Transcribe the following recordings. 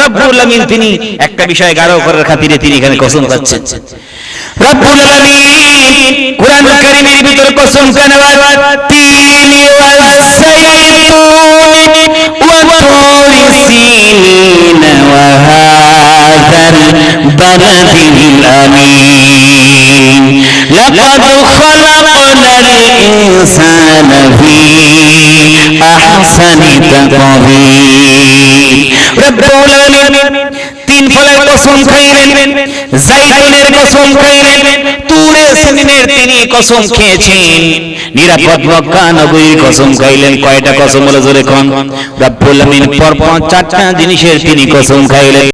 রব্বুল আলামিন তিনি একটা বিষয় গাঢ় করার খাতিরে তিনি এখানে কসম খাচ্ছেন। রব্বুল আলামিন কোরআন কারীমের ভিতর কসম কেন তিনি ওয়াসাইতুন ওয়া তুরি সিনিন ওয়া হাদাল বালাদিল আমিন। লাকাদ খালাকনাল ইনসানা ফি আহসানি তাকবীর রব্বুল আলামিন তিন ফলের কসম খাইলেন জাইতুনের কসম খাইলেন তুরে সিনিনের তিনি কসম খেয়েছেন। নিরাপদ মক্কা নগরীর কসম খাইলেন, কয়টা কসম হলো জোরে কোন? রব্বুল আমিন পরপর চারটা জিনিসের তিনি কসম খাইলেন।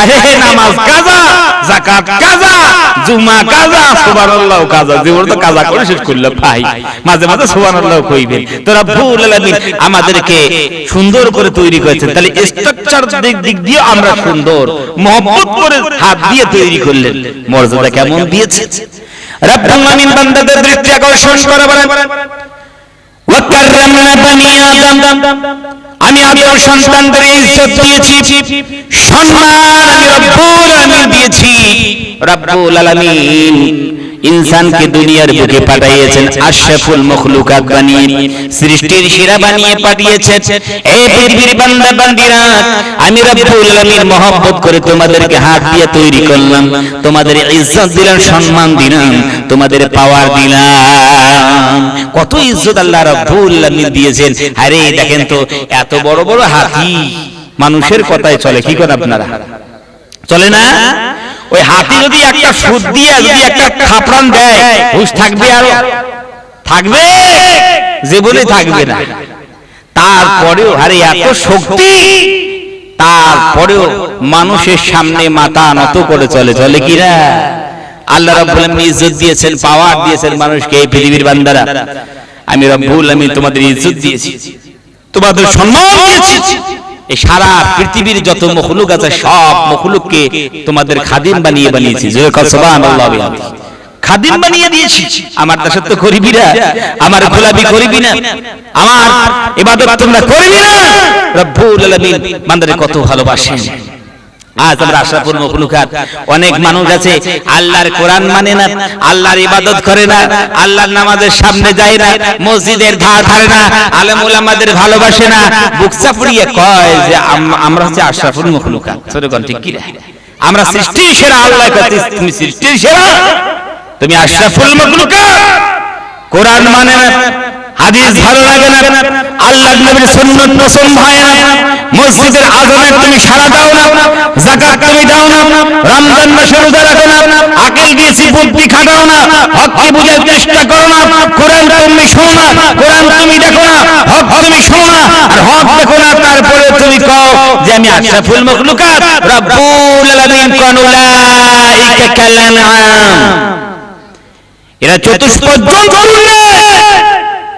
আরে নামাজ কাজা, যাকাত কাজা, জুমা কাজা, সুবহানাল্লাহ কাজা। জীবন তো কাজা করে শেষ করল ভাই। মাঝে মাঝে সুবহানাল্লাহ কইবেন। তো রব্বুল আলামিন আমাদেরকে সুন্দর করে তৈরি করেছেন। তাহলে স্ট্রাকচার দিক দিক দিয়ে আমরা সুন্দর। মহব্বত করে হাত দিয়ে তৈরি করলেন। মর্যাদা কেমন দিয়েছে? রব্বুল আলামিন বান্দাদের দৃষ্টি আকর্ষণ করে বলেন ওয়াকাররামনা বানি আদম। আমি আপনার সন্তানদের ইজ্জত দিয়েছি। সম্মান আমি রব্বুল আলামিন দিয়েছি। রব্বুল আলামিন ইনসানকে দুনিয়ার বুকে পাঠিয়েছেন আশরাফুল মখলুকাত বানিয়ে সৃষ্টির শিরা বানিয়ে পাঠিয়েছেন। এই পৃথিবীর বান্দা বান্দিরা আমি রব্বুল আলামিন মহব্বত করে তোমাদেরকে হাত দিয়ে তৈরি করলাম। তোমাদের ইজ্জত দিলাম সম্মান দিলাম। তোমাদের পাওয়ার দিলাম। কত ইজ্জত আল্লাহ রব্বুল আলামিন দিয়েছেন। আরে দেখেন তো এত বড় বড় হাতি মানুষের কথায় চলে। কি করেন আপনারা? চলে না? ওই হাতি যদি একটা সুদ দিয়ে যদি একটা থাপড়ান দেয় হুশ থাকবে আরও। থাকবে? জীবনে থাকবে না। তারপরেও আরে এত শক্তি! তারপরেও মানুষের সামনে মাথা নত করে চলে চলে কিরা আল্লাহ রাব্বুল আলামিন ইজ্জত দিয়েছেন পাওয়ার দিয়েছেন মানুষকে এই পৃথিবীর বান্দারা। আমি রব্বুল আলামিন তোমাদের ইজ্জত দিয়েছি। তোমাদের সম্মান দিয়েছি। এই সারা পৃথিবীর যত মখলুক আছে সব মখলুককে তোমাদের খাদিম বানিয়ে বানিয়েছি। খাদিম বানিয়ে দিয়েছি। আমার দেশের তো করিবি না আমার গোলাপি করিবি না। আমার এবার তোমরা করবি না। রব্বুল আলামিন বান্দারে কত ভালোবাসেন। আজ আমরা আশরাফুল মখলুকাত অনেক মানুষ আছে, আল্লাহর কোরআন মানে না, আল্লাহর ইবাদত করে না, আল্লাহর নামাজের সামনে যায় না, মসজিদের ধার ধারে না, আলেম ওলামাদের ভালোবাসে না, বুক চাপড়িয়ে কয় যে আমরা হচ্ছে আশরাফুল মখলুকাত সরগণ ঠিক কি আমরা সৃষ্টির সেরা আল্লাহ তুমি সৃষ্টির সেরা। তুমি আশরাফুল মখলুকাত। কোরআন মানে না হাদিস ভালো লাগে না? আল্লাহ নবীর সুন্নাত পছন্দ হয় না। মসজিদের আজানে তুমি সাড়া দাও না, যাকাত তুমি দাও না, রমজান মাসে রোজা রাখো না, আকল দিয়েছি বুদ্ধি খাটাও না হককে বুঝার চেষ্টা করো না, কোরআন তুমি শোনো না, কোরআন তুমি দেখো না, হক তুমি শোনো না, আর হক দেখো না তারপরে তুমি কও যে আমি আশরাফুল মখলুকাত, রব্বুল আলামিন কোন, উলাইকা কালানাম এরা চতুষ্পদ জন্তু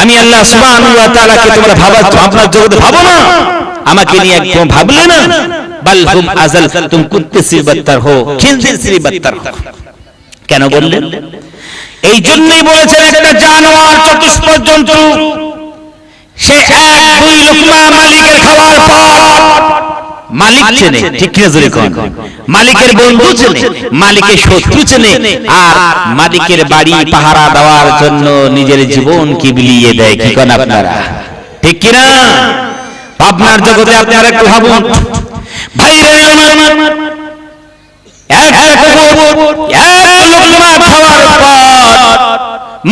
আমি আল্লাহ তাআলাকে তোমরা ভাবা আপনার জগতে ভাবো না। আমাকে নিয়ে একদম ভাবলে না। তুম কুত্তে হো খিনজির কেন বললেন? এই জন্যই বলেছেন, একটা জানোয়ার চতুষ্পদ জন্তু সে মালিকের খাওয়ার পর মালিক চেনে। ঠিক কিনা জোরে কোন? মালিকের বন্ধু চেনে মালিকের শত্রু চেনে আর মালিকের বাড়ি পাহারা দেওয়ার জন্য নিজের জীবন কি বিলিয়ে দেয় কি কন আপনারা? ঠিক কিনা? আপনার জগতে আপনারা একটু ভাবুন। ভাইরা আমার এক কবর এক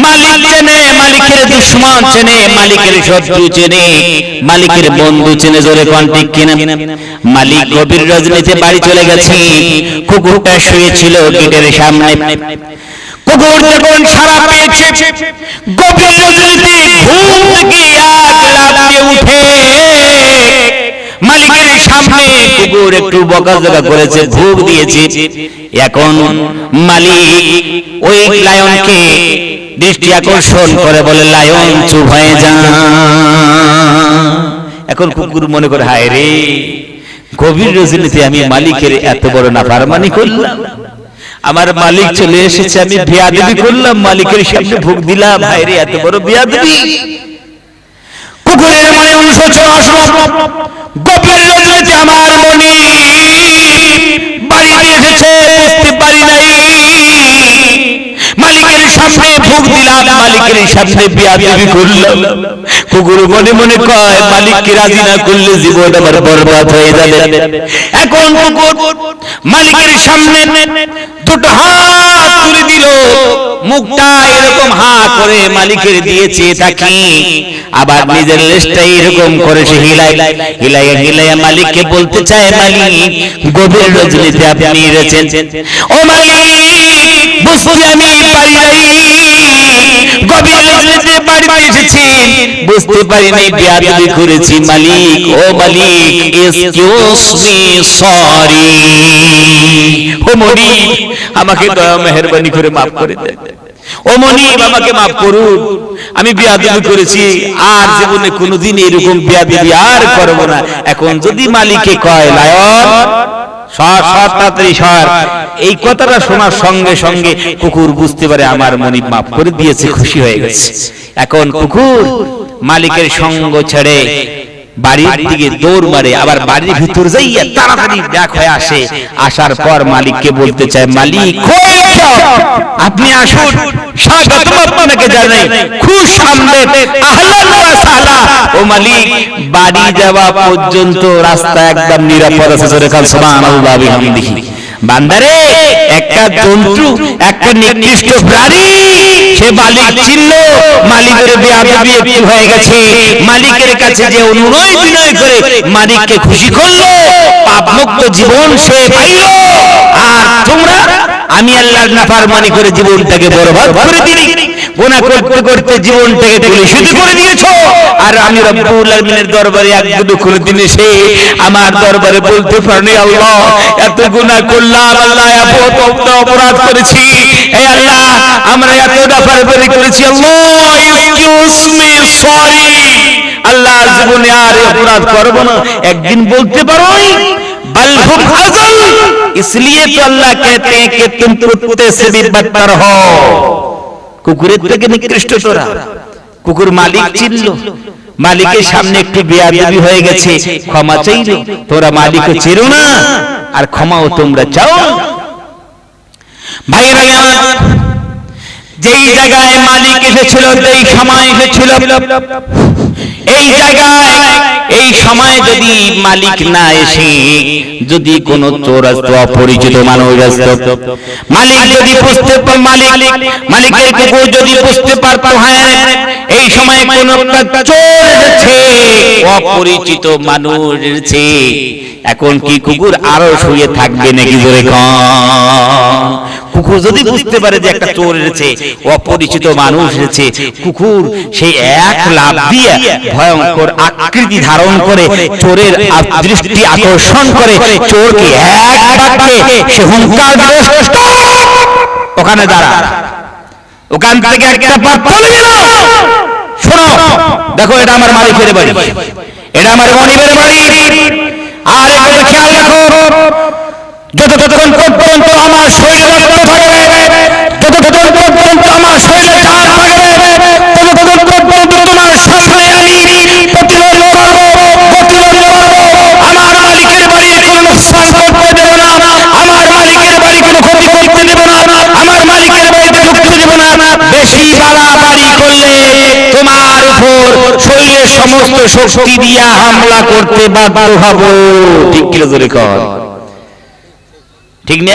মালিক চেনে, মালিকের দুশ্মন চেনে, মালিকের শত্রু চেনে, মালিকের বন্ধু চেনে, জোরে কিনা মালিক গভীর রজনীতে বাড়ি চলে গেছে। কুকুরটা শুয়েছিল গেটের সামনে। সারা পেয়েছে গভীর রজনীতে ঘুম উঠে। মালিকের সামনে কুকুর একটু বকাঝকা করেছে, ভোগ দিয়েছে। এখন মালিক ওই লায়নকে দৃষ্টি আকর্ষণ করে বলে, লায়ন চুপ হয়ে যা। এখন কুকুর মনে করে, হায় রে, গভীর রজনীতে আমি মালিকের এত বড় নাফারমানি করলাম। আমার মালিক চলে এসেছে, আমি বিয়াদবি করলাম, মালিকের সামনে ভোগ দিলাম। হায় রে, এত বড় বিয়াদবি। কুকুরের মনে অনুশোচনা গভীর রজনীতে আমার দিলাম মালিকের সামনে করে মালিকের দিয়েছে তাকে। আবার নিজের লেজটা এরকম করে সে হিলাই হিলাই হিলাই মালিককে বলতে চায়, মালিক, গভীর রজনীতে আপনি রয়েছেন। ও মালিক আমি গভীর এসেছি বুঝতে পারি নাই বিয়াদবি করেছি মালিক। ও মালিক এক্সকিউজ মি সরি ও মনি আমাকে দয়া মেহেরবানি করে মাফ করে দেন ও আমাকে মাফ করুন। আমি বিয়াদবি করেছি আর জীবনে কোনোদিন এরকম বিয়াদবি আর করব না। এখন যদি মালিকে কয় লায়ন সর সর তাড়াতাড়ি সর। এই কথাটা শোনার সঙ্গে সঙ্গে কুকুর বুঝতে পারে আমার মনিব মাফ করে দিয়েছে, খুশি হয়ে গেছে। এখন কুকুর মালিকের সঙ্গ ছেড়ে বাড়ির দিকে দৌড় মারে, আবার বাড়ির ভিতর যাইয়া তাড়াতাড়ি ব্যাক হয়ে আসে। আসার পর মালিককে বলতে চায়, মালিক আপনি আসুন স্বাগত আপনাকে জানাই। ও মালিক, বাড়ি যাওয়া পর্যন্ত রাস্তা একদম নিরাপদ আছে, জোরে কাল সুবহানাল্লাহ, বিহামদিহি। বান্দারে একটা জন্তু একটা নির্দিষ্ট প্রাণী সে মালিক ছিল মালিকের বেয়াদবি একটু হয়ে গেছে মালিকের কাছে যে অনুরোধ বিনয় করে মালিককে খুশি করল পাপমুক্ত জীবন সে পাইল। আর তোমরা আমি আল্লাহর নাফরমানি করে জীবনটাকে বরবাদ করে দিলি। গুনাহ করতে করতে জীবনটাকে কলুষিত করে দিয়েছ। আর আমি রব্বুল আলামিনের দরবারে এক দুটো করে দিন এসে আমার দরবারে বলতে পারি আল্লাহ, এত গুনাহ করলাম, আল্লাহ, এত অপরাধ করেছি। হে আল্লাহ, আমরা এত নাফরমানি করেছি, আল্লাহ এক্সকিউজ মি সরি। আল্লাহ জীবনে আর অপরাধ করব না। একদিন বলতে পারো। बल हम अजल इसलिए तो अल्लाह कहते हैं कि तुम कुत्ते से भी बदतर हो কুকুরের থেকে নিকৃষ্ট তোরা কুকুর মালিক চিনল মালিকের সামনে একটু বেয়াদবি হয়ে গেছে ক্ষমা চাইল তোরা মালিকও চেরো না আর ক্ষমাও তোমরা চাও ভাইরা আমার যেই জায়গায় মালিক এসেছিল যেই সময় এসেছিল এই জায়গায়, এই সময় যদি মালিক না এসে যদি কোন চোর আসতো অপরিচিত মানুষ আসতো, মালিক যদি বুঝতে মালিক, মালিকের কুকুর যদি বুঝতে পারতো হ্যাঁ এই সময় কোন চোর এসেছে অপরিচিত মানুষ এসেছে। এখন কি কুকুর আরও শুয়ে থাকবে নাকি জোরে কম কুকুর যদি বুঝতে পারে যে একটা চোর এসেছে অপরিচিত মানুষ এসেছে কুকুর সেই এক লাভ দিয়ে ভয়ঙ্কর আকৃতি ধারণ করে চোরের দৃষ্টি আকর্ষণ করে চোরকে এক বাক্যে সে হুঙ্কার দিল ওখানে দাঁড়া। ওখান থেকে একটা পা তুলে দিল শোনো দেখো এটা আমার মালিকের বাড়ি। এটা আমার মনিবের বাড়ি। আর এখানে খেয়াল রাখো। যতক্ষণ পর্যন্ত আমার শরীরে রক্ত থাকবে যতক্ষণ পর্যন্ত আমার শরীরে থাকবে পর্যন্ত তোমার আমি প্রতিরোধ করব প্রতিরোধ করব আমার মালিকের বাড়ি কোনো নুকসান করতে দেব না, আমার মালিকের বাড়ি কোনো ক্ষতি করতে দেব না, আমার মালিকের বাড়িতে ঢুকতে দেব না। বেশি বাড়াবাড়ি করলে তোমার উপর শরীরের সমস্ত শক্তি দিয়া হামলা করতে বাধ্য হব। ঠিক কিলো ধরে কর ঠিক না?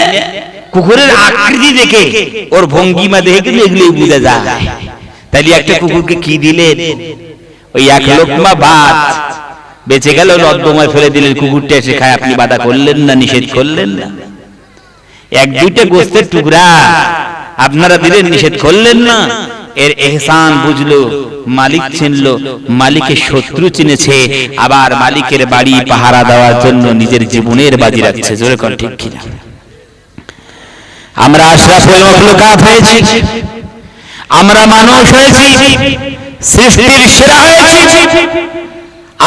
কুকুরের আকৃতি দেখে ওর ভঙ্গিমা দেখে কিন্তু এগুলি বোঝা যায়। তাইলে একটা কুকুরকে কি দিলেন? ওই এক লোকমা ভাত বেঁচে গেল নর্দমায় ফেলে দিলেন কুকুরটা এসে খায় আপনি বাধা করলেন না নিষেধ করলেন না। এক দুইটা গোস্তের টুকরা আপনারা দিলেন নিষেধ করলেন না। এর এহসান বুঝলো মালিক চিনলো মালিকের শত্রু চিনেছে। আবার মালিকের বাড়ি পাহারা দেওয়ার জন্য নিজের জীবনের বাজি রাখছে। জোরে কর ঠিক কিনা? আমরা আশরাফুল মখলুকাত হয়েছি। আমরা মানুষ হয়েছি। সৃষ্টির সেরা হয়েছি।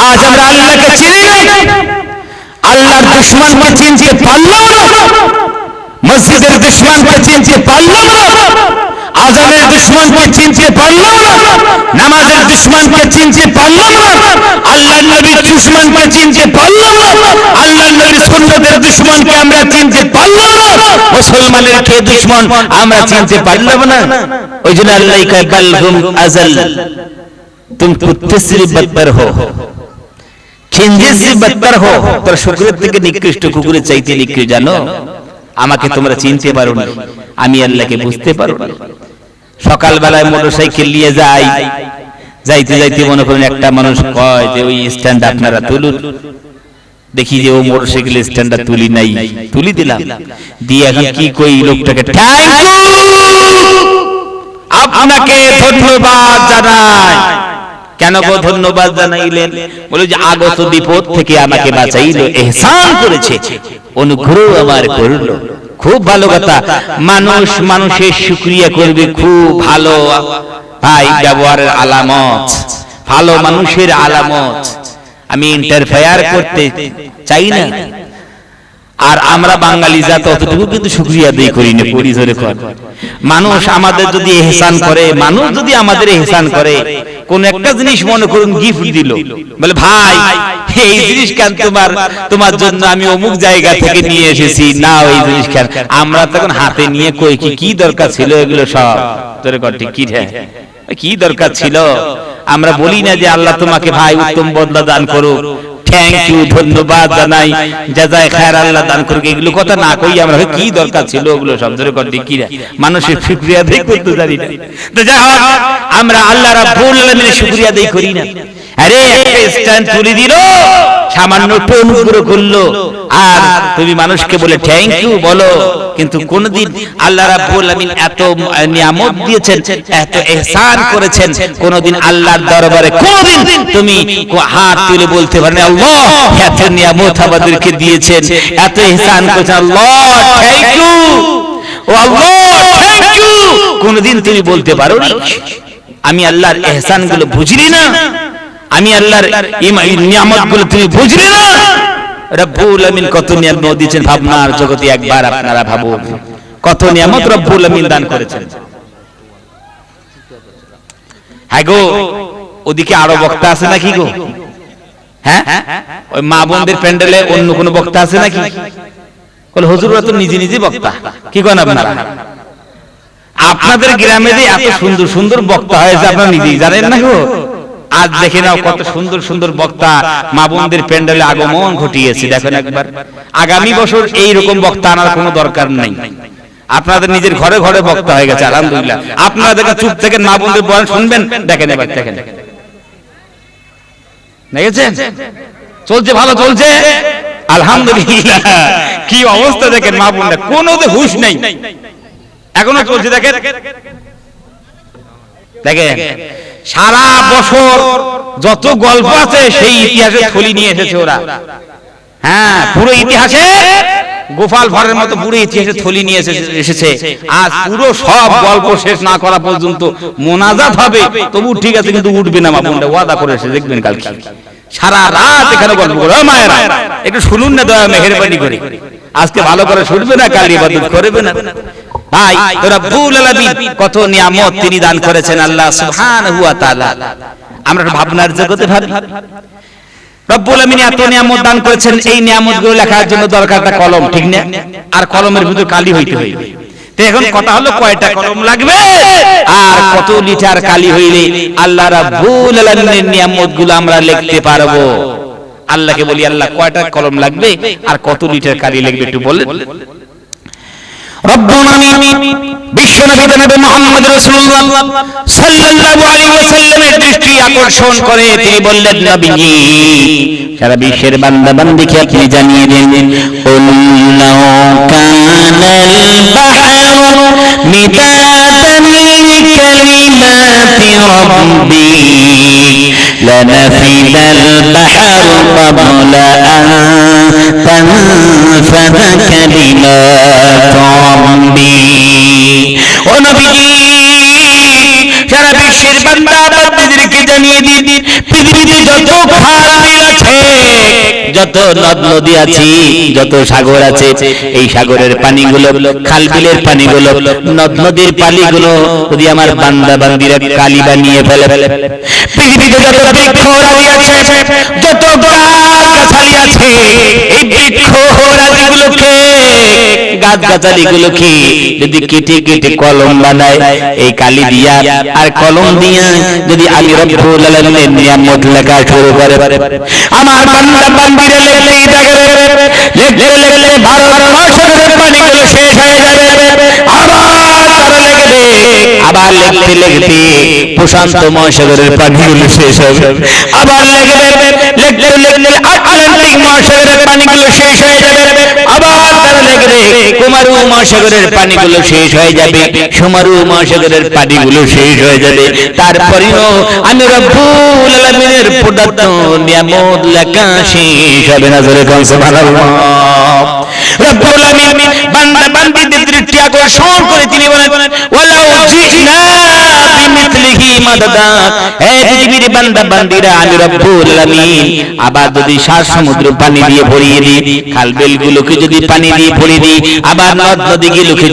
আজ আমরা আল্লাহকে চিনি না। আল্লাহর দুশ্মনকে চিনতে পারলাম না মসজিদের দুশ্মনকে চিনতে পারলাম না আজানের দুশ্মনকে চিনতে পারলাম নামাজের দুশ্মনকে চিনতে পারলাম আল্লাহ নবীর দুশ্মনকে চিনতে পারলাম আল্লাহ নবীর সুন্নতের দুশ্মনকে আমরা চিনতে পারলাম মুসলমানের কে দুশ্মন আমরা চিনতে পারলাম না। ওই জন্য আল্লাহ কয় বালহুম আজল তুমি কুত্তেসির বদবর হো। খিনজিসি বদবর হো। তোর শুকরের থেকে নিকৃষ্ট কুকুরে চাইতে নিকৃষ্ট জানো। আমাকে তোমরা চিনতে পারো না আমি আল্লাহকে বুঝতে পারো না সকালবেলায় মোটরসাইকেল নিয়ে যাই। যাইতে যাইতে মনে করেন একটা মানুষ কয় যে, ওই স্ট্যান্ড আপনারা তুলুন। দেখি যে ও মোটরসাইকেল স্ট্যান্ডটা তুলি নাই। তুলি দিলাম। দিয়ে এখন কি কই লোকটাকে আপনাকে ধন্যবাদ জানাই। কেন গো ধন্যবাদ জানাইলেন? বলে যে, আগত বিপদ থেকে আমাকে বাঁচাইলো, এহসান করেছে। অনুগ্রহ আমার করল। খুব ভালো কথা। মানুষ মানুষের শুক্রিয়া করবে খুব ভালো। ভাই ব্যবহারের আলামত। ভালো মানুষের আলামত। আমি ইন্টারফেয়ার করতে চাই না। আর আমরা বাঙালি জাত অতটুকু কিন্তু শুক্রিয়া দিয়ে করি না করি ধরে কর। মানুষ আমাদের যদি এহসান করে মানুষ যদি আমাদের এহসান করে কোন একটা জিনিস মনে করুন গিফট দিল। বলে ভাই এই জিনিস কেন তোমার তোমার জন্য আমি অমুক জায়গা থেকে নিয়ে এসেছি। না ওই জিনিস কেন আমরা তখন হাতে নিয়ে কই কি কি দরকার ছিল এগুলো সব? তোরে কর ঠিক কি রে কি দরকার ছিল? আমরা বলি না যে আল্লাহ তোমাকে ভাই উত্তম বদলা দান করুক। থ্যাংক ইউ ধন্যবাদ জানাই। জাজায় খায়ের আল্লাহ দান করুক। এগুলো কথা না কই আমরা কি দরকার ছিল? ওগুলো সব ধরে মানুষের করতে জানি না। তো যা আমরা আল্লাহ রাব্বুল আলামিনের করি না। আরে একটা স্ট্যান্ড তুলে দিল, সামান্য একটু অনুগ্রহ করল। আর তুমি মানুষকে বলে থ্যাংক ইউ বলো। কিন্তু কোনদিন আল্লাহ রাব্বুল এত নিয়ামত দিয়েছেন, এত ইহসান করেছেন, কোনদিন আল্লাহর দরবারে। কোনদিন তুমি হাত তুলে বলতে আল্লাহ এত নিয়ামত আমাদেরকে দিয়েছেন। এত ইহসান করেছেন আল্লাহ থ্যাংক ইউ ও আল্লাহ থ্যাংক ইউ কোনদিন তুমি বলতে পারো আমি আল্লাহর ইহসানগুলো বুঝলি না। আমি আল্লাহর নিয়ামতগুলো তুমি বুঝলে না। রব্বুল আমিন কত নিয়ামত দিয়েছেন ভাবনার জগতে একবার আপনারা ভাবুন। কত নিয়ামত রব্বুল আমিন দান করেছেন। হ্যাঁ গো ওদিকে আরও বক্তা আছে নাকি গো? হ্যাঁ? ওই মা বোনদের প্যান্ডেলে অন্য কোনো বক্তা আছে নাকি? বলে হুজুররা তো নিজে নিজে বক্তা। কি করেন আপনারা? আপনাদের গ্রামে যে এত সুন্দর সুন্দর বক্তা হয়েছে আপনারা নিজেই জানেন না গো? আজ দেখে নাও কত সুন্দর সুন্দর বক্তা মা বোনদের প্যান্ডেলে আগমন ঘটিয়েছে। দেখেন একবার। আগামী বছর এই রকম বক্তা আনার কোনো দরকার নাই। আপনাদের নিজের ঘরে ঘরে বক্তা হয়ে গেছে আলহামদুলিল্লাহ। আপনারা দেখেন চুপ থেকে মা বোনদের বয়ান শুনবেন? দেখেন এবার দেখেন। দেখেছেন? চলছে ভালো চলছে? আলহামদুলিল্লাহ। কি অবস্থা দেখেন মা হুশ নেই। এখনও চলছে, দেখেন? দেখেন, সারা বছর যত গল্প আছে, সেই ইতিহাসে থলি নিয়ে এসেছে ওরা। হ্যাঁ পুরো ইতিহাসে গোপাল ভাড়ের মতো পুরো ইতিহাসে থলি নিয়ে এসেছে। আজ পুরো সব গল্প শেষ না করা পর্যন্ত মোনাজাত হবে। তবু ঠিক আছে, কিন্তু উঠবে না মামুনটা, ওয়াদা করে এসে দেখবেন কালকে। সারা রাত এখানে গল্প করে। মায়েরা, একটু শুনুন না দয়া, মেহেরবানি করে। আজকে ভালো করে শুনবে না, কাল ইবাদত করবে না। ভাই রব্বুল আলামিন কত নিয়ামত তিনি দান করেছেন আল্লাহ সুবহানাহু ওয়া তাআলা। আমরা ভাবনার জগতে ভাবি। রব্বুল আমিন এত নিয়ামত দান করেছেন, এই লেখার জন্য দরকার একটা কলম, ঠিক না? আর কলমের কালি হইতে হইবে। তো এখন কথা হলো কয়টা কলম লাগবে? আর কত লিটার কালি হইলে আল্লাহ রাব্বুল আলামিনের নিয়ামতগুলো আমরা লিখতে পারব? আল্লাহকে বলি, আল্লাহ, কয়টা কলম লাগবে? আর কত লিটার কালি লাগবে একটু বলেন। রব্বুল আলামিন বিশ্বনবী জনাবে মুহাম্মদ রাসূলুল্লাহ সাল্লাল্লাহু আলাইহি দৃষ্টি আকর্ষণ করে তিনি বললেন, নবীজি, সারা বিশ্বের বান্দা বান্দিকে আপনি জানিয়ে দিন কানাল মিদাদান লিকালিমাতি রাব্বি। لنفد البحر قبل أن تنفذ كلمات ربي ونبي সারা বিশ্বের বান্দা বান্দিদেরকে জানিয়ে দিন পৃথিবীতে যত খাল বিল আছে যত নদ নদী আছে, যত সাগর আছে, এই সাগরের পানিগুলো খাল বিলের পানিগুলো, নদ নদীর পানিগুলো যদি আমার বান্দা বান্দিরা কালি বানিয়ে ফেলে। পৃথিবীতে যত বৃক্ষ আছে, যত গাছালি আছে এই বৃক্ষ আমার শেষ হয়ে আবার আবার লিখতে প্রশান্ত মহাসাগরের শেষ হবে। আবার আটলান্টিক মহাসাগরের পানিগুলো শেষ হয়ে যাবে, আবার তারা লিখবে কুমারু মহাসাগরের পানিগুলো শেষ হয়ে যাবে, সুমারু মহাসাগরের পানিগুলো শেষ হয়ে যাবে। তারপরেও আমি রব্বুল প্রদত্ত নিয়ামত লেখা শেষ হবে না, জোরে কোন সুবহানাল্লাহ। রব্বুল বান্দা দৃষ্টি আকর্ষণ করে তিনি বলেন ওয়ালাউ জিনা আমি আবার যদি সমুদ্র পানি দিয়ে ভরিয়ে দিই, খাল যদি পানি দিয়ে ভরিয়ে দিই, আবার নদ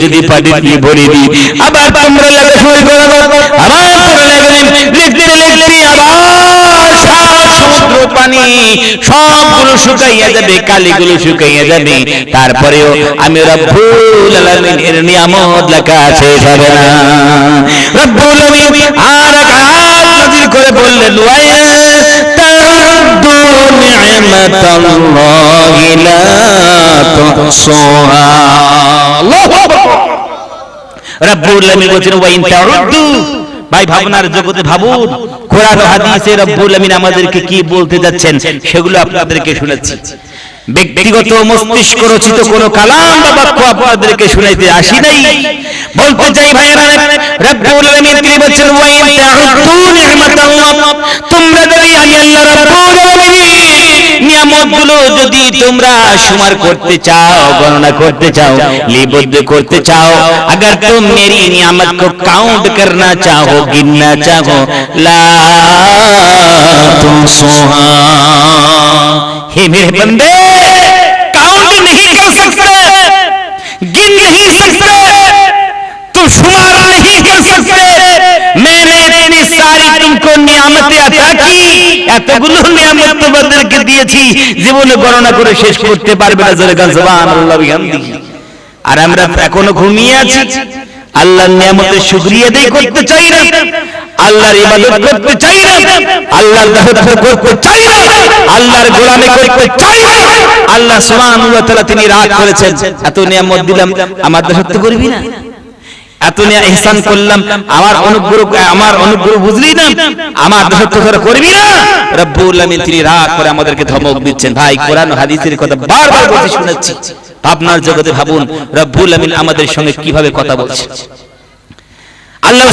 যদি পানি দিয়ে ভরিয়ে দিই, আবার তোমরা শুরু করো, আবার তারপরেও আমি রব্বুল নিয়ামত লেখা হবে না রব্বুল আর করে বললেন তা'উদ্দু ভাই, ভাবনার জগতে ভাবুন, কোরআন হাদিসে রব্বুল আমিন আমাদেরকে কি বলতে যাচ্ছেন, সেগুলো আপনাদেরকে শোনাচ্ছি ব্যক্তিগত মস্তিষ্ক রচিত কোন কালাম বা বাক্য আপনাদেরকে শুনাইতে আসি নাই বলতে চাই ভাইরা রব্বুল আলামিন তিনি বলেন ওয়া ইন তাউদ্দু নি'মাতাল্লাহ তোমরা যদি আমি আল্লাহ রব্বুল আলামিন নিয়ামতগুলো যদি তোমরা সুমার করতে চাও গণনা করতে চাও লিপিবদ্ধ করতে চাও अगर तुम मेरी नियामत को काउंट करना चाहो गिनना चाहो ला तुमसुहा हे मेरे बंदे काउंट नहीं कर सकते गिन नहीं सकते तुम शुमारा नहीं कर सकते मैंने इतनी सारी तुमको नियामतें अता की এতগুলো নিয়ামত তোমাদেরকে দিয়েছি জীবনে গণনা করে শেষ করতে পারবে না জোরে গান সুবহানাল্লাহ বিহামদিহি আর আমরা এখনো ঘুমিয়ে আছি আল্লাহর নিয়ামতের শুকরিয়া দেই করতে চাই না আল্লাহর ইবাদত করতে চাই না, আল্লাহর দাসত্ব করতে চাই না, আল্লাহর গোলামি করতে চাই না, আল্লাহ সুবহানাহু ওয়া তাআলা তিনি রাগ করেছেন। এত নিয়ামত দিলাম, আমার দাসত্ব করবি না। এত নিয়ে ইহসান করলাম, আমার অনুগ্রহ আমার অনুগ্রহ বুঝলি না, আমার তোরা করবি না। রব্বুল আলামিন তিনি রাগ করে আমাদেরকে ধমক দিচ্ছেন। ভাই, কোরআন ও হাদিসের কথা বারবার বলতে শুনেছি। ভাবনার জগতে ভাবুন, রব্বুল আমিন আমাদের সঙ্গে কীভাবে কথা বলছে। আল্লাহ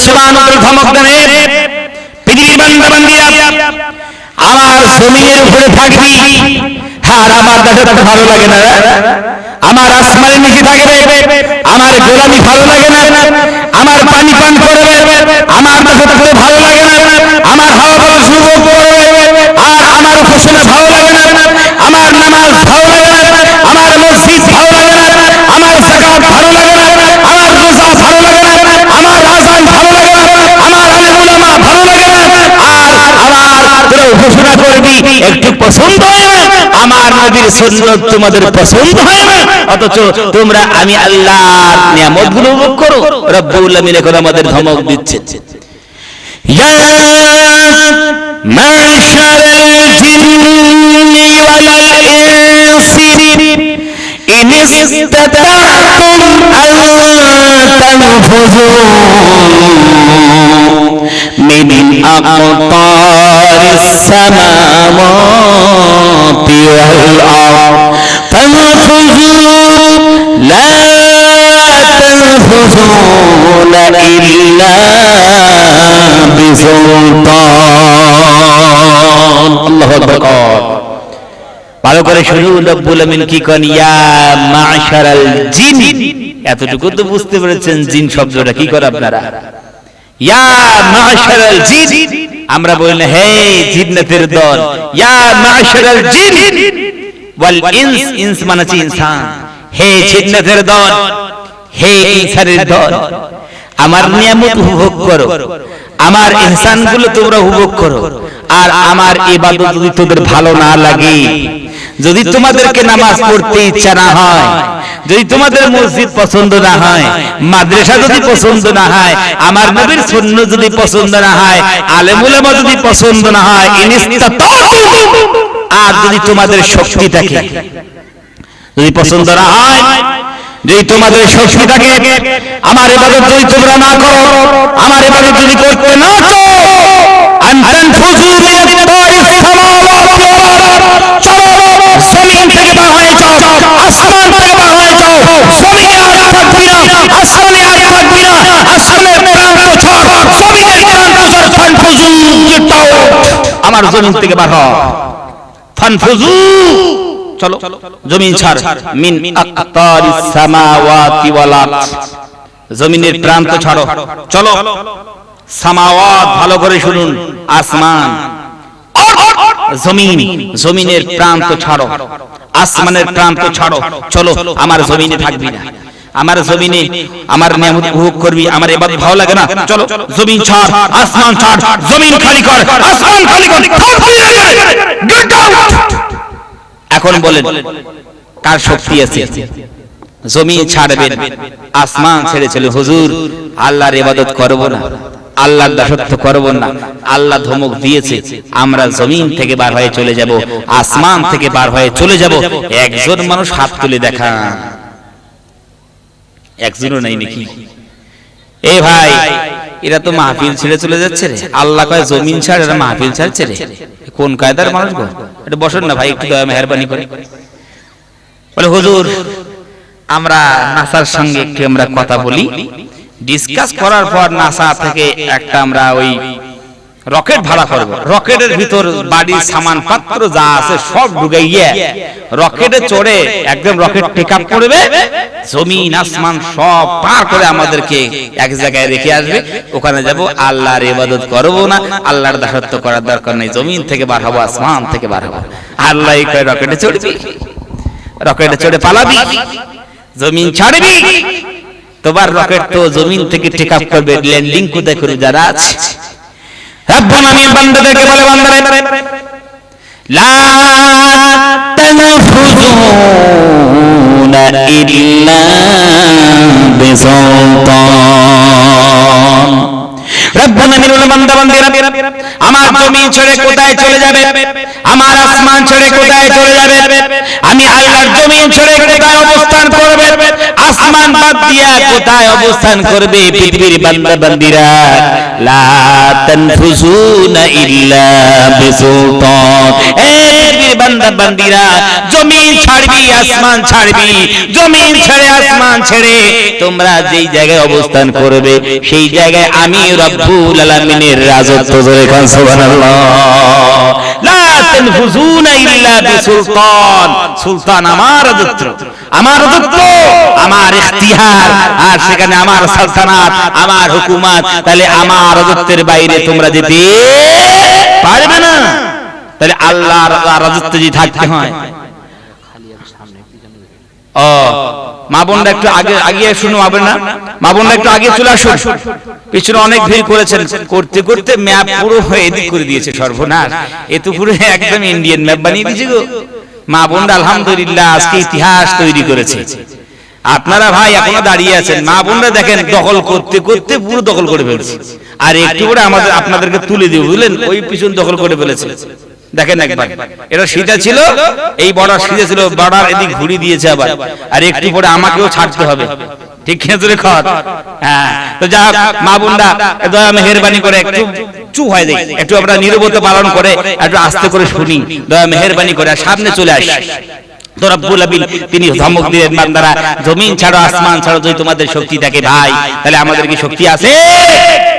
আমার জমিনের উপরে থাকবি হ্যাঁ আমার দাসত্ব ভালো লাগে না আমার আসমানের নিচে থাকবে আমার গোলামি ভালো লাগে না আমার পানি পান করবে আমার দাসত্ব ভালো লাগে না আমার হাওয়া বাতাস উপভোগ করবে আর আমার উপাসনা ভালো লাগে না আমার নামাজ ভালো লাগে না আমার মসজিদ ভালো লাগে না আমার যাকাত ভালো লাগে না আমার রোজা ভালো লাগে না আমার আযান ভালো লাগে না আমার আলেম উলামা ভালো লাগে না আর আমার তোরা ঘোষণা করবি একটু পছন্দ হয় না আমার নবীর সুন্নাত তোমাদের পছন্দ হয় না অথচ তোমরা আমি আল্লাহর নিয়ামতগুলো উপভোগ করো রব্বুল আমিন এখন আমাদের ধমক দিচ্ছে ইয়া মাশার জিন্নি ওয়াল ইনসি إن استطعتم أن من أقطار السماوات والأرض فانفذوا لا تنفذون إلا بسلطان الله أكبر ভালো করে শুরু রব্বুল আমিন কি কোন ইয়া মাশারাল জিন এতটুকু তো বুঝতে পেরেছেন জিন শব্দটা কি করে আপনারা আমরা বলি, হে জিন্নাতের দল, ইয়া মাশারাল জিন। ওয়াল ইনস ইনস মানে ইনসান। হে জিন্নাতের দল, হে ইনসানের দল। আমার নিয়ামত উপভোগ করো। আমার ইহসানগুলো তোমরা উপভোগ করো। আর আমার ইবাদত যদি তোদের ভালো না লাগে, যদি তোমাদেরকে নামাজ পড়তে ইচ্ছা না হয় যদি তোমাদের মসজিদ পছন্দ না হয় মাদ্রাসা যদি পছন্দ না হয় আমার নবীর শূন্য যদি পছন্দ না হয় আলেমুলামা যদি পছন্দ না হয় আর যদি তোমাদের শক্তি থাকে যদি পছন্দ না হয় যদি তোমাদের শক্তি থাকে আমার এবাদত যদি তোমরা না করো আমার এবাদত যদি করতে না চাও আনতান ফুজু মিনাত তারিস সামাওয়াতি ওয়াল আরদ চলো জমিন থেকে বার হয়ে যাও আসমান থেকে বার হয়ে যাও জমিনে আর থাকবি না আসমানে আর থাকবি না আসমানের প্রান্ত ছাড় জমিনের প্রান্ত ছাড় ফানফুজু গেট আমার জমিন থেকে বার হও ফানফুজু চলো। জমিন ছাড়। মিন আক্তারিস সামাওয়াতি ওয়াল আরদ। জমিনের প্রান্ত ছাড়ো। চলো। সামাওয়াত ভালো করে শুনুন। আসমান। জমিন। জমিনের প্রান্ত ছাড়ো। আসমানের প্রান্ত ছাড়ো। চলো আমার জমিনে থাকবি না। আমার জমিনে আমার নিয়ামত উপভোগ করবি আমার এবার ভালো লাগে না। চলো জমিন ছাড় আসমান ছাড় জমিন খালি কর আসমান খালি কর এখন বলেন কার শক্তি আছে? জমিন ছাড়বেন। আসমান ছেড়ে চলে হুজুর আল্লাহর ইবাদত করব না। আল্লাহর দাসত্ব করব না। আল্লাহ ধমক দিয়েছে আমরা জমিন থেকে বার হয়ে চলে যাব। আসমান থেকে বার হয়ে চলে যাব। একজন মানুষ হাত তুলে দেখা একজনও নাই নাকি এ ভাই, এরা তো মাহফিল ছেড়ে চলে যাচ্ছে রে। আল্লাহ কয় জমিন ছাড়, এরা মাহফিল ছাড়ছে রে। কোন কায়দার মানুষ গো? এটা বসেন না ভাই, একটু দয়া, মেহরবানি করে। বলে, হুজুর, আমরা নাসার সঙ্গে একটু আমরা কথা বলি। ডিসকাস করার পর নাসা থেকে একটা আমরা ওই রকেট ভাড়া করব। রকেটের ভিতর বাড়ির সামান পাত্র যা আছে সব ঢুকাইয়া রকেটে চড়ে একদম রকেট টেক আপ করবে। জমিন আসমান সব পার করে আমাদেরকে এক জায়গায় রেখে আসবে। ওখানে যাব আল্লাহর ইবাদত করব না। আল্লাহর দাসত্ব করার দরকার নেই। জমিন থেকে বার হব আসমান থেকে বার হব। আল্লাহ কয় রকেটে চড়বি? রকেটে চড়ে পালাবি? জমিন ছাড়বি? তোমার রকেট তো জমিন থেকে টেক আপ করবে। ল্যান্ডিং কোথায় করে যারা আছে। রব্বুল আমিন বান্দাদেরকে বলে, বান্দারে, লা তানফুজুনা ইল্লা বিসুলতান। রব্বুল আমিন বান্দা, বান্দিরা, আমার জমি ছেড়ে কোথায় চলে যাবে? আমার আসমান ছেড়ে কোথায় চলে যাবে? আমি আল্লাহর জমিন ছেড়ে কোথায় অবস্থান করবে? আসমান বাদ দিয়া কোথায় অবস্থান করবে পৃথিবীর বান্দা বান্দিরা লা তানফুসুনা ইল্লা বিসুলতান। এ পৃথিবীর বান্দা বান্দিরা জমিন ছাড়বি, আসমান ছাড়বি, জমিন ছেড়ে আসমান ছেড়ে তোমরা যেই জায়গায় অবস্থান করবে, সেই জায়গায় আমি রব্বুল আলামিনের রাজত্ব ধরে খান, সুবহানাল্লাহ। লা ইল্লা বিসুলতান। সুলতান। আমার রাজত্ব আমার রাজত্ব আমার ইখতিহার আর সেখানে আমার সালতানাত আমার হুকুমত। তাহলে আমার রাজত্বের বাইরে তোমরা যেতে পারবে না। তাহলে আল্লাহর রাজত্ব যদি থাকতে হয়। ও মা বোনরা একটু আগে আগে শুনো মা বোনরা। মা একটু আগে চলে আসুন। পিছনে অনেক ভিড় করেছেন। করতে করতে ম্যাপ পুরো হয়ে এদিক করে দিয়েছে সর্বনাশ। এ পুরো একদম ইন্ডিয়ান ম্যাপ বানিয়ে দিয়েছে গো। মা বোনরা আলহামদুলিল্লাহ আজকে ইতিহাস তৈরি করেছে। আপনারা ভাই এখনও দাঁড়িয়ে আছেন। মা বোনরা দেখেন দখল করতে করতে পুরো দখল করে ফেলছে। আর একটু করে আমাদের আপনাদেরকে তুলে দিব, বুঝলেন? ওই পিছন দখল করে ফেলেছে। দেখেন একবার। এটা সিধা ছিল, এই বর্ডার সিধা ছিল। বর্ডার এদিক ঘুরি দিয়েছে আবার। আর একটু পরে আমাকেও ছাড়তে হবে। ঠিক কিনা জোরে খত হ্যাঁ। তো যা মা বোনরা দয়া মেহেরবানি করে একটু চুপ হয়ে একটু আমরা নীরবতা পালন করে একটু আস্তে করে শুনি। দয়া মেহেরবানি করে আর সামনে চলে আসি। তো রব্বুল আমিন তিনি ধমক দিলেন বান্দারা জমিন ছাড়ো আসমান ছাড়ো যদি তোমাদের শক্তি থাকে ভাই তাহলে আমাদের কি শক্তি আছে?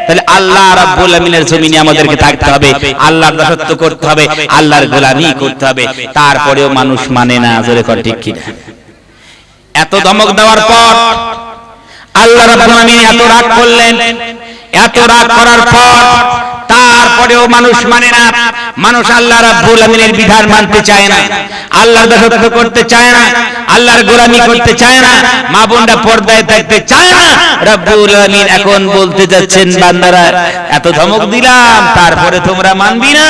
তাহলে আল্লাহ রাব্বুল আমিনের জমিনে আমাদেরকে থাকতে হবে আল্লাহর দাসত্ব করতে হবে আল্লাহর গোলামি করতে হবে। তারপরেও মানুষ মানে না জোরে কর ঠিক কিনা। এত ধমক দেওয়ার পর আল্লাহ এত রাগ করলেন। এত রাগ করার পর তারপরেও মানুষ মানে না। মানুষ আল্লাহ রাব্বুল আমিনের বিধান মানতে চায় না। আল্লাহর করতে চায় না। আল্লাহর গোলামি করতে চায় না। মা বোনরা পর্দায় থাকতে চায় না। রাব্বুল আমিন এখন বলতে যাচ্ছেন, বান্দারা, এত ধমক দিলাম, তারপরে তোমরা মানবি না।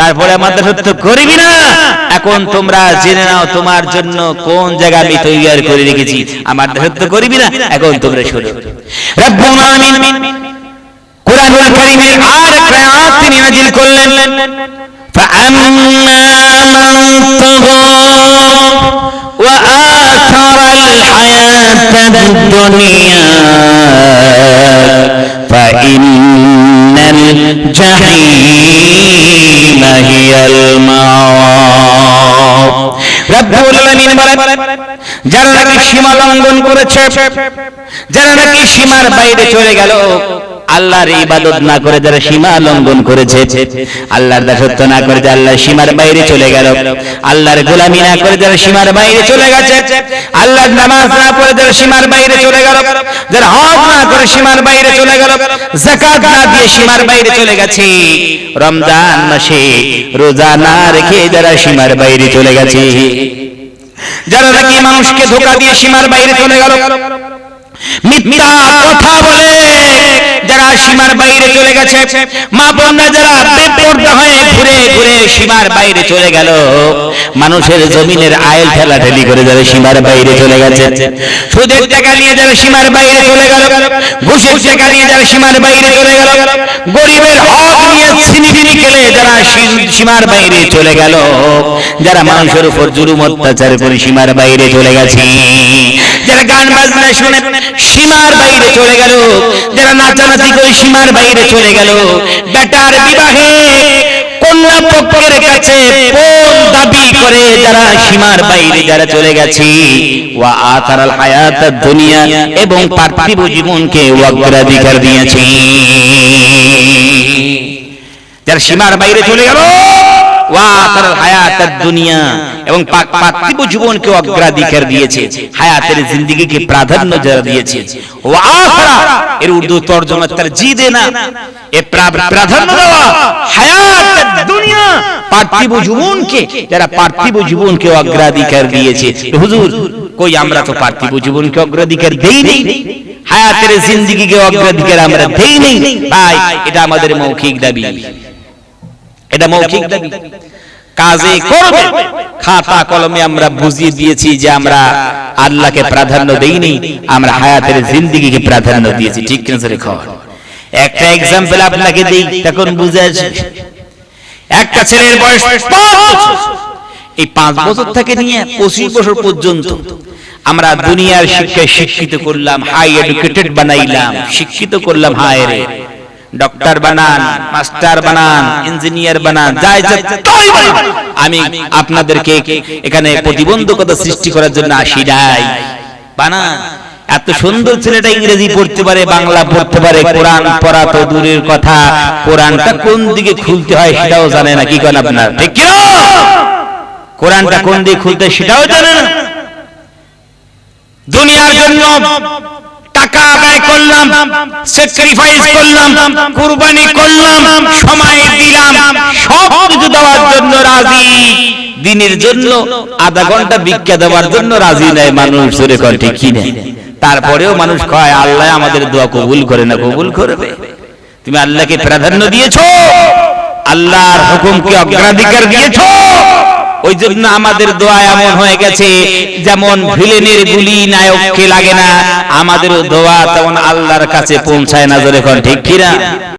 তারপরে আমাদের সত্য করবি না এখন তোমরা জেনে নাও তোমার জন্য কোন জায়গা আমি তৈরি করে রেখেছি আমার সত্য করবি না এখন তোমরা শোনো রব্বুল আলামিন কোরআনুল কারীমের আর একটা আয়াত তিনি নাযিল করলেন فأما যারা নাকি সীমা লঙ্ঘন করেছে, যারা নাকি সীমার বাইরে চলে গেল, আল্লাহর ইবাদত না করে যারা সীমা লঙ্ঘন করেছে, আল্লাহর দাসত্ব না করে যারা আল্লাহর সীমার বাইরে চলে গেল, আল্লাহর গোলামি না করে যারা সীমার বাইরে চলে গেছে, আল্লাহর নামাজ না পড়ে যারা সীমার বাইরে চলে গেল, যারা হজ না করে সীমার বাইরে চলে গেল, যাকাত না দিয়ে সীমার বাইরে চলে গেছে, রমজান মাসে রোজা না রেখে যারা সীমার বাইরে চলে গেছে। যারা নাকি মানুষকে ধোকা দিয়ে সীমার বাইরে চলে গেল। মিথ্যা সীমার বাইরে চলে গেছে। মা বোনরা যারা বেপরদা হয়ে ঘুরে ঘুরে সীমার বাইরে চলে গেল, মানুষের জমিনের আয়েল ঠেলা ঠেলি করে যারা সীমার বাইরে চলে গেছে। সুদের টাকা নিয়ে যারা সীমার বাইরে চলে গেল। ঘুষের টাকা নিয়ে যারা সীমার বাইরে চলে গেল। গরিবের হক নিয়ে ছিনিবিনি খেলে যারা সীমার বাইরে চলে গেল। যারা মানুষের উপর জুলুম অত্যাচার করে সীমার বাইরে চলে গেছে। যারা গান বাজনা শুনে সীমার বাইরে চলে গেল, যারা নাচানাচি করে সীমার বাইরে চলে গেল, বেটার বিবাহে কন্যা পক্ষের কাছে দাবি করে যারা সীমার বাইরে যারা চলে গেছে? ওয়া আতারাল হায়াত দুনিয়া এবং পার্থিব জীবনকে অগ্রাধিকার দিয়েছে। যারা সীমার বাইরে চলে গেল এবং পার্থিব জীবনকে অগ্রাধিকার দিয়েছে, হায়াতের জিন্দেগিকে প্রাধান্য যারা দিয়েছে। এর উর্দু তরজমা তার জি দেনা এ প্রাধান্য দেওয়া দুনিয়া, পার্থিব জীবনকে, যারা পার্থিব জীবনকে অগ্রাধিকার দিয়েছে। হুজুর, কই আমরা তো পার্থিব জীবনকে অগ্রাধিকার দেই নেই হায়াতের জিন্দেগিকে অগ্রাধিকার আমরা দেই নেই ভাই, এটা আমাদের মৌখিক দাবি। এটা মৌখিক দাবি। কাজে করবে। খাতা কলমে আমরা বুঝিয়ে দিয়েছি যে আমরা আল্লাহকে প্রাধান্য দেইনি আমরা হায়াতের জিন্দিগিকে প্রাধান্য দিয়েছি। ঠিক কিনা খবর একটা এক্সাম্পল আপনাকে দেই তখন বুঝে আসবে একটা ছেলের বয়স পাঁচ বছর। এই পাঁচ বছর থেকে নিয়ে পঁচিশ বছর পর্যন্ত আমরা দুনিয়ার শিক্ষায় শিক্ষিত করলাম হাই এডুকেটেড বানাইলাম শিক্ষিত করলাম হায় ডক্টর বানান মাস্টার বানান ইঞ্জিনিয়ার বানান যাই। আমি আপনাদেরকে এখানে প্রতিবন্ধকতা সৃষ্টি করার জন্য আসি নাই বানান। এত সুন্দর ছেলেটা ইংরেজি পড়তে পারে বাংলা পড়তে পারে কোরআন পড়া তো দূরের কথা। কোরআনটা কোন দিকে খুলতে হয় সেটাও জানে না কি করেন আপনার? ঠিক কি কোরআনটা কোন দিকে খুলতে হয় সেটাও জানে না। দুনিয়ার জন্য টাকা আদায় করলাম স্যাক্রিফাইস করলাম, কুরবানি করলাম, সময় দিলাম, সব কিছু দেওয়ার জন্য রাজি। দিনের জন্য আধা ঘণ্টা ভিক্ষা দেওয়ার জন্য রাজি নাই, মানুষ তারপরেও মানুষ কয়, আল্লাহ আমাদের দোয়া কবুল করে না, কবুল করবে। তুমি আল্লাহকে প্রাধান্য দিয়েছ, আল্লাহর হুকুমকে অগ্রাধিকার দিয়েছ। ওই জন্য আমাদের দোয়া এমন হয়ে গেছে যেমন ভিলেনের গুলি নায়ককে লাগে না আমাদের দোয়া তেমন আল্লাহর কাছে পৌঁছায় না জোরে ঠিক কিনা?